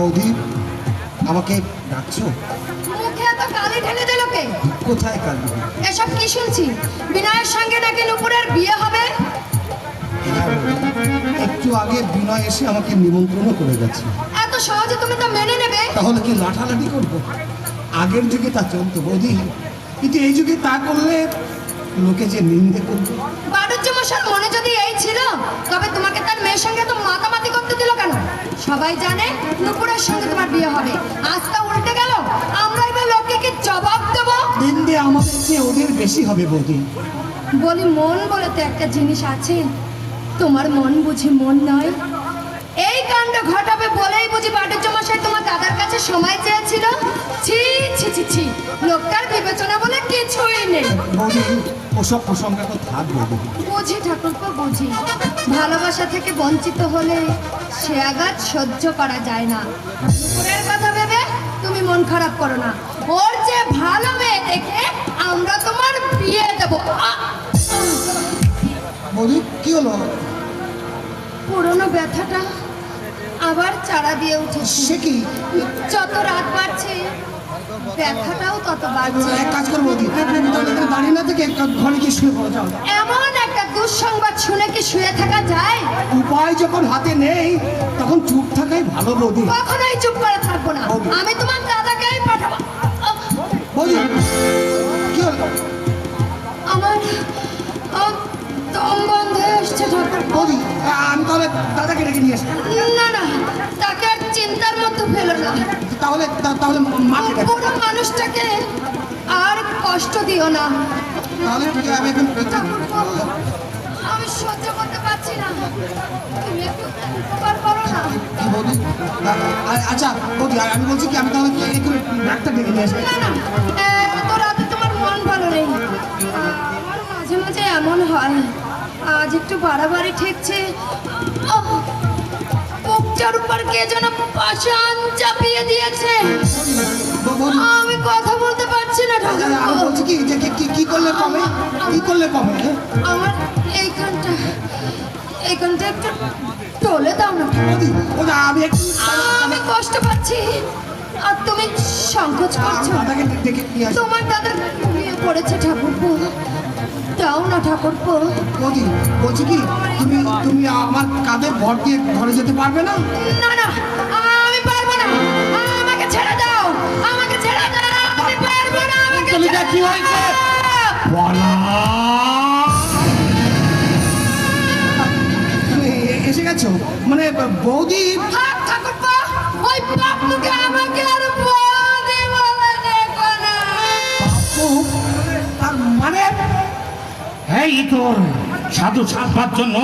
বৌদি আমাকে ডাকছো? মুখে এত কালি ঢেলে দিল কে? কোথায় কাল? এসব কি শুনছি? বিনয়ের সঙ্গে নাকি নুপুরের বিয়ে হবে? একটু আগে বিনয় এসে আমাকে নিমন্ত্রণ করে গেছে। এত সহজে তুমি তো মেনে নেবে? তাহলে কি লাঠালাঠি করব? আগের যুগে তা চলতো বৌদি কিন্তু এই যুগে তা করলে লোকে যে নিন্দে করবে। বাড়ুজ্য মশার মনে যদি এই ছিল তবে তোমাকে তার মেয়ের সঙ্গে তো সবাই জানে নুপুরের সঙ্গে তোমার বিয়ে হবে। আজ তা উল্টে গেল আমরা এবার লোককে কি জবাব দেব? দিন দিয়ে আমাদের চেয়ে ওদের বেশি হবে বৌদি। বলি মন বলে তো একটা জিনিস আছে। তোমার মন বুঝি মন নয়। কাণ্ড ঘটাবে বলেই বুঝি মশাই তোমার দাদার কাছে সময় চেয়েছিল? ছি ছি ছি ছি। লোকটার বিবেচনা বলে কিছুই নেই। ওসব প্রসঙ্গে তো থাক বৌদি বুঝি ঠাকুরপো বুঝি। ভালোবাসা থেকে বঞ্চিত হলে সে আঘাত সহ্য করা যায় না। নুপুরের কথা ভেবে তুমি মন খারাপ করো না। ওর যে ভালো মেয়ে দেখে আমরা তোমার বিয়ে দেবো! বৌদি কি হলো? পুরনো ব্যথাটা আবার চারা দিয়ে উঠেছে। সে কি? যত রাত বাড়ছে ব্যথাটাও তত বাড়ছে। এক কাজ করব দাঁড়িয়ে না থেকে ঘরে গিয়ে শুয়ে পড়ো যাও। এমন একটা দুঃসংবাদ শুনে কি শুয়ে থাকা যায়? উপায় যখন হাতে নেই তখন চুপ থাকাই ভালো বৌদি। কখনোই চুপ করে থাকব না। আমি তোমার দাদাকেই পাঠাবো। বৌদি কি হলো? আমার দম বন্ধ হয়ে এসছে ঠাকুর বৌদি আমি তাহলে দাদাকে ডেকে নিয়ে আসি। না না তাহলে তাহলে পুরো মানুষটাকে আর কষ্ট দিও না। তাহলে আমি এখন আমি সহ্য করতে পারছি না। তুমি একটু উপকার করো না। কি বৌদি আ- আ- আচ্ছা বৌদি আমি বলছি কি আমি তাহলে একটু ডাক্তার ডেকে নিয়ে আসি? না না এত রাতে তোমার মন ভালো নেই। মাঝে মাঝে এমন হয়। আজ একটু বাড়াবাড়ি ঠেকছে। বুকটার উপর কে যেন পাশান চাপিয়ে দিয়েছে। আমি কথা বলতে পারছি না বলছি কি যে কি- করলে কমে কি করলে কমে হ্যাঁ? আমার এইখানটা এইখানটা একটু টলে দাও না। আমি কষ্ট পাচ্ছি। আর তুমি সংকোচ করছ? তোমার দাদা ঘুমিয়ে পড়েছে ঠাকুরপো। দাও না ঠাকুরপো। বৌদি বলছি কি তুমি তুমি আমার কাঁধে ভর দিয়ে ঘরে যেতে পারবে না? না না আমি পারব না। আমাকে ছেড়ে দাও। আমাকে ছেড়ে দাও। আমি পারব না আমাকে ছেড়ে কি। হয়েছে? বলা। তুমি এসে গেছো? মানে বৌদি এই তোর সাধু ছাপবার জন্য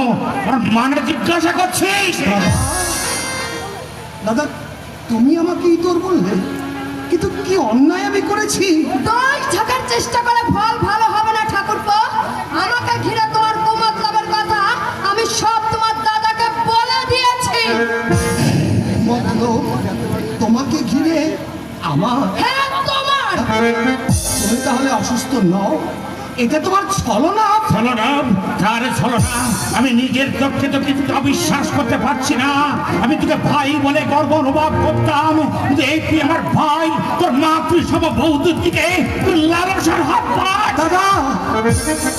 ওর মানে জিজ্ঞাসা করছিস? দাদা তুমি আমাকে ইতর বললে কিন্তু কি অন্যায় আমি করেছি? চেষ্টা আমার। হ্যাঁ তোমার। তুমি তাহলে অসুস্থ নও। এটা তোমার ছলনা ছলনা না ছলনা আমি নিজের চোখে তো কিছু অবিশ্বাস করতে পারছি না। আমি তোকে ভাই বলে গর্ব অনুভব করতাম। কিন্তু এই তুই আমার ভাই তোর মা তুই সব বৌদ্ধ দিকে তুই লালসার হাত দাদা!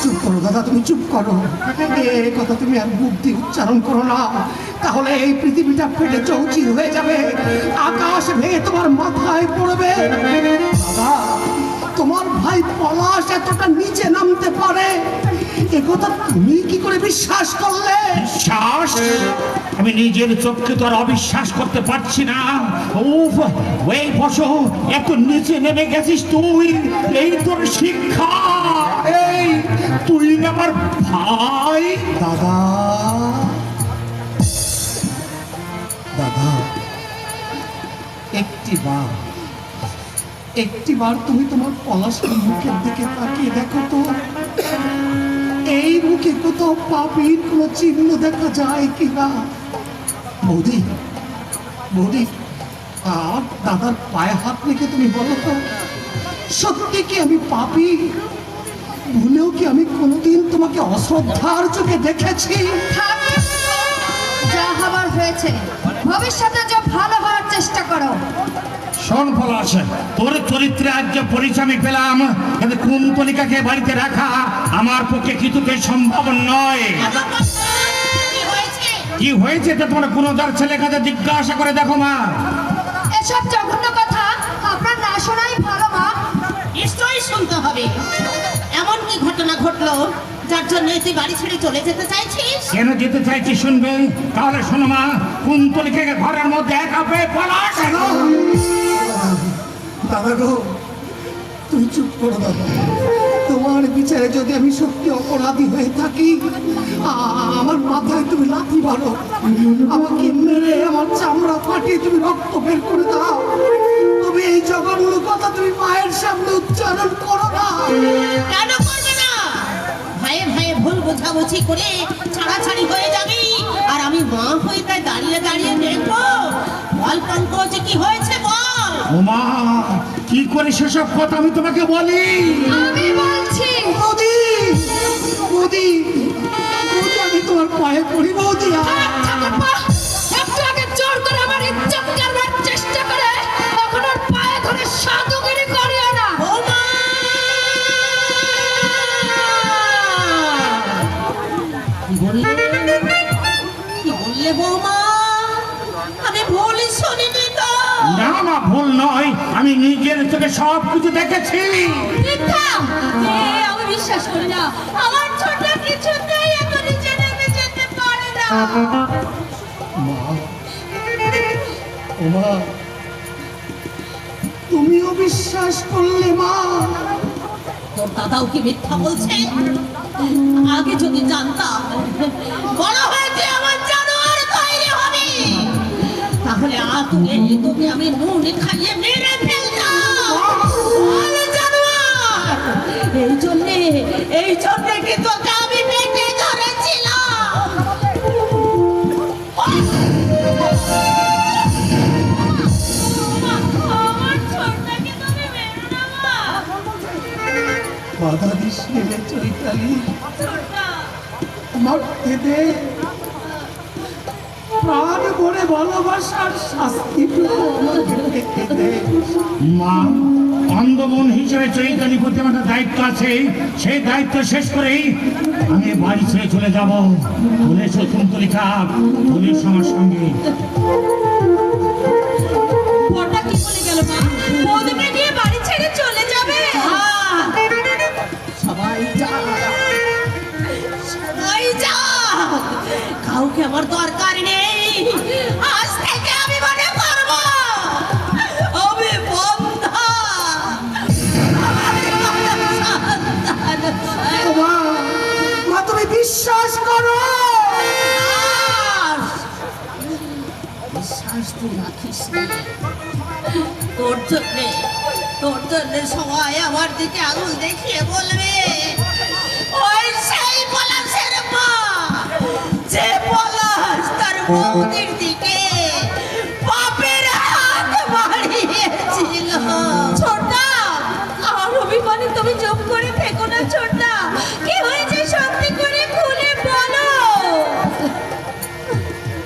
চুপ করো দাদা তুমি চুপ করো। এ কথা তুমি আর বুদ্ধি উচ্চারণ করো না। তাহলে এই পৃথিবীটা ফেটে চৌচির হয়ে যাবে। আকাশ ভেঙে তোমার মাথায় পড়বে। দাদা ভাই পলাশ এতটা নিচে নামতে পারে? এ তুমি কি করে বিশ্বাস করলে? বিশ্বাস? আমি নিজের চোখকে তো আর অবিশ্বাস করতে পারছি না। উফ ওই বসো এত নিচে নেমে গেছিস তুই? এই তোর শিক্ষা। এই তুই আমার ভাই। দাদা। দাদা একটি বার একটি বার তুমি তোমার পলাশের মুখের দিকে তাকিয়ে দেখো তো। এই মুখে কোথাও পাপির কোনো চিহ্ন দেখা যায় কিনা? বৌদি বৌদি আর দাদার পায়ে হাত রেখে তুমি বলো তো সত্যি কি আমি পাপি? ভুলেও কি আমি কোনোদিন তোমাকে অশ্রদ্ধার চোখে দেখেছি? যা ঠাকুরপো, হয়েছে। ভবিষ্যতে যা ভালো হওয়ার চেষ্টা করো। শোন পলাশ তোর চরিত্রে আজ যে পরিচয় পেলাম কিন্তু কুন্তলিকাকে বাড়িতে রাখা আমার পক্ষে কিছুতে সম্ভব নয়। কি হয়েছে তো তোমার? গুণদার ছেলে কাছে জিজ্ঞাসা করে দেখো মা। এসব জঘন্য কথা আপনার না শোনাই ভালো মা। নিশ্চয়ই শুনতে হবে। এমন কি ঘটনা ঘটলো যার জন্য তুই বাড়ি ছেড়ে চলে যেতে চাইছিস? কেন যেতে চাইছি শুনবে? তাহলে শোনো মা কুন্তলিকাকে ঘরের মধ্যে একা পেয়ে পলাশ দাদা চুপ করো দাদা তোমার বিচারে যদি আমি সত্যি অপরাধী হয়ে থাকি আমার মাথায় তুমি লাথি মারো। আমাকে মেরে, আমার চামড়া ফাটিয়ে তুমি রক্ত বের করে দাও। তুমি এই জঘন্য কথা তুমি মায়ের সামনে উচ্চারণ করো না। কেন করবে না? ভাইয়ে ভাইয়ে ভুল বোঝাবুঝি করে ছাড়াছাড়ি হয়ে যাবি। আর আমি মা হয়ে তাই দাঁড়িয়ে দাঁড়িয়ে দেখব। বল পঙ্কজ, কি হয়েছে বল? ও মা কি করে সেসব কথা আমি তোমাকে বলি? আমি বলছি। মোদি আমি তোমার পায়ে পড়ি বৌদি। চোখে সব কিছু দেখেছি। আমি বিশ্বাস করি না। আমার ছোট কিছুতেই এত নিচে নেমে যেতে পারে না। মা তুমিও বিশ্বাস করলে মা। তোর দাদাও কি মিথ্যা বলছে? আগে যদি জানতাম বড় হয়েছে আমার জানোয়ার তৈরি হবে। তাহলে আতুকে তোকে আমি নুন খাইয়ে মেরে ফেলতাম। এই জন্যে এই জন্যে কি তোকে আমি পেটে ধরেছিলাম। বাধা দিস চৈতালি। আমার দেদে প্রাণ ভরে ভালোবাসার শাস্তিটুকু আমাকে পেতে মা অন্ধমন হিসেবে চৈতালি প্রতি আমার দায়িত্ব আছে। সেই দায়িত্ব শেষ করেই আমি বাড়ি ছেড়ে চলে যাব। চলে এসো কুন্তলিকা এসো আমার সঙ্গে। আমার দিকে আঙুল দেখিয়ে বলবে, ওই সেই পলাশের মা, যে পলাশ তার বৌদির দিকে পাপের হাত বাড়িয়েছিল। ছোট্টা আমার অভিমানে তুমি চুপ করে ফেকো না ছোট্টা কি হয়েছে সত্যি করে খুলে বলো।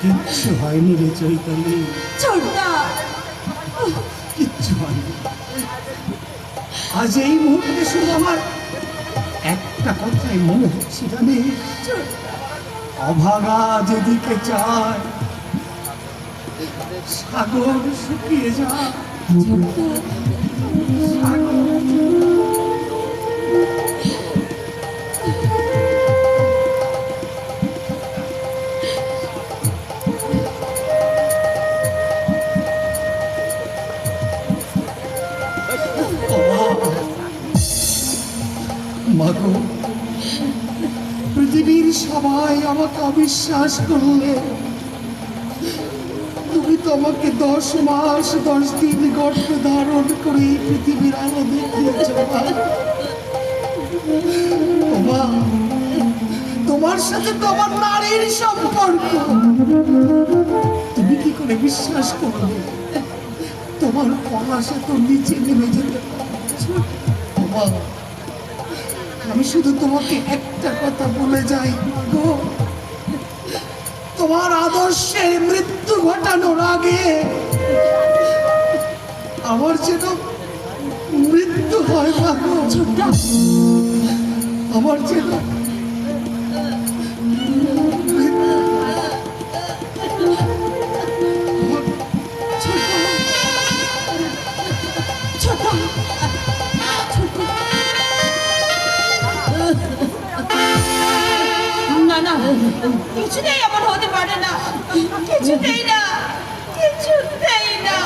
কিচ্ছু হয়নি রে চৈতালি। আজ এই মুহূর্তে শুধু আমার একটা কথাই মনে হচ্ছে জানিস অভাগা যেদিকে চায় সাগর শুকিয়ে যায়। সাগর মাগো পৃথিবীর সবাই আমাকে অবিশ্বাস করলে। তুমি তোমাকে দশ মাস, দশ দিন গর্ভে ধারণ করে পৃথিবীর আলো দেখিয়েছ তোমার সাথে তোমার নারীর সম্পর্ক। তুমি কি করে বিশ্বাস করবে তোমার পলাশে তো নিচে নেমে যেতে পারছ। আমি শুধু তোমাকে একটা কথা বলে যাই গো তোমার আদর্শে মৃত্যু ঘটানোর আগে আমার যেন মৃত্যু হয় ভাগো আমার যেন কিছুতেই এমন হতে পারে না। কিছুতেই না। কিছুতেই না।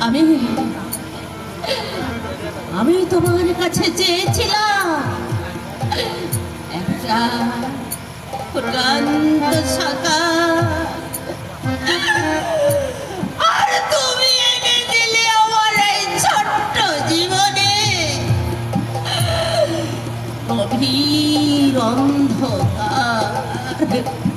আমি আমি তোমার কাছে চেয়েছিলাম একটা প্রকান্ত শাখা। আর Thank.